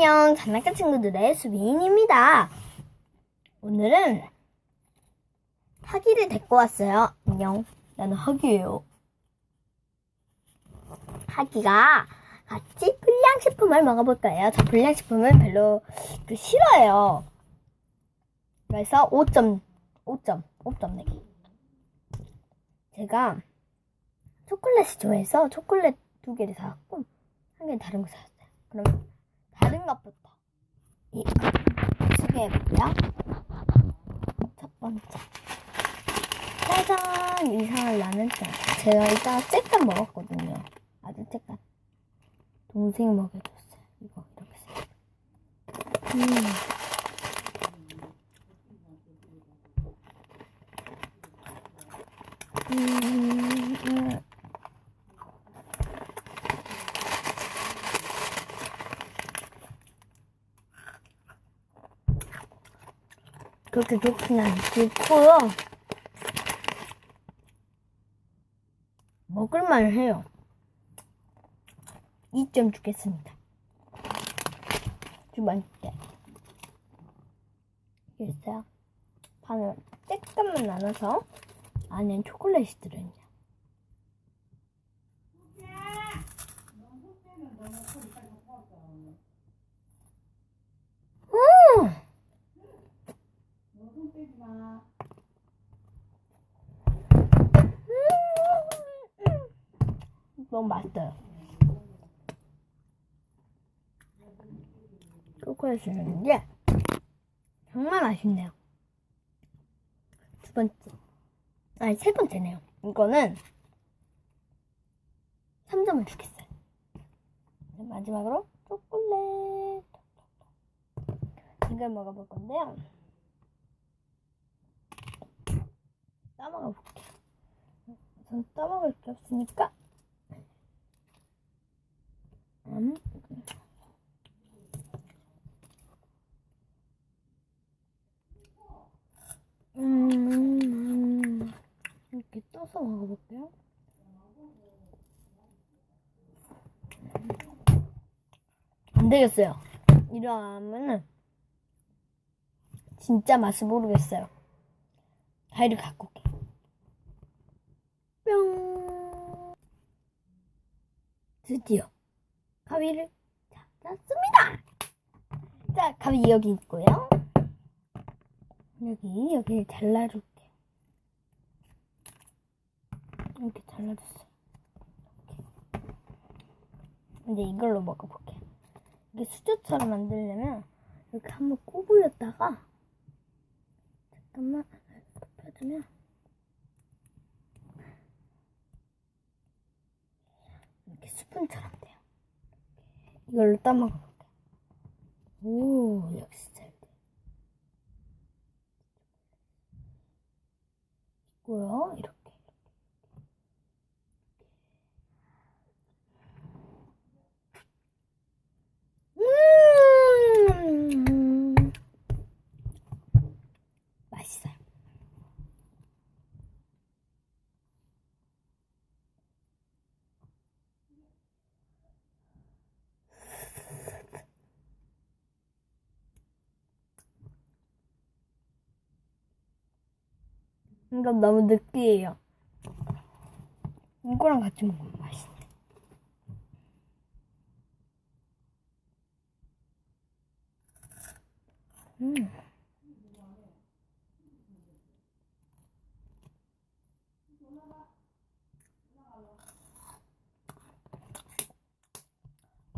안녕, 장난감 친구들의 수빈입니다. 오늘은 하기를 데리고 왔어요. 안녕, 나는 하기예요. 하기가 같이 불량식품을 먹어볼 거예요. 저 불량식품을 별로 그 싫어해요. 그래서 5점, 5점, 5점 내기. 제가 초콜릿을 좋아해서 초콜릿 두 개를 사왔고 한 개는 다른 거 사왔어요. 그럼 다른 것부터 이 소개해볼게요. 첫 번째 짜잔 이상한 라면 짠. 제가 이따 쬐깐 먹었거든요. 아주 쬐깐. 동생이 먹여줬어요. 이거 이렇게 써. 음. 음, 음. 그렇게 좋진 않고요. 먹을만 해요. 2점 주겠습니다. 두 번째. 있어요. 반을 쬐끔만 나눠서 안엔 초콜릿이 들어있네요. 음! 음, 너무 맛있어요. 초콜릿을 넣는데 정말 맛있네요. 두 번째. 아니, 세 번째네요. 이거는 3점을 주겠어요. 네, 마지막으로 초콜릿. 이걸 먹어볼 건데요. 따먹어 볼게요. 우선 따먹을 게 없으니까. 음. 음, 이렇게 떠서 먹어볼게요. 안 되겠어요. 이러면은 진짜 맛을 모르겠어요. 가위를 갖고 올게. 뿅. 드디어 가위를 찾았습니다. 자, 가위 여기 있고요. 여기 여기 잘라줄게. 이렇게 잘라줬어. 이렇게. 이제 이걸로 먹어볼게. 이게 수저처럼 만들려면 이렇게 한번 꼬불렸다가 잠깐만 펴주면 이렇게 스푼처럼 돼요. 이걸로 따먹어볼게. 오 역시 잘 돼. 있고요. 이렇게. 음, 맛있어요. 이건 너무 느끼해요. 이거랑 같이 먹으면 맛있네. 음.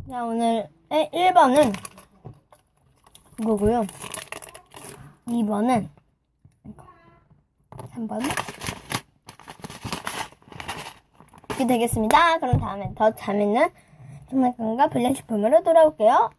자, 오늘 1번은 이거고요. 2번은 3번은 이렇게 되겠습니다. 그럼 다음에 더 재밌는 장난감과 불량식품으로 돌아올게요.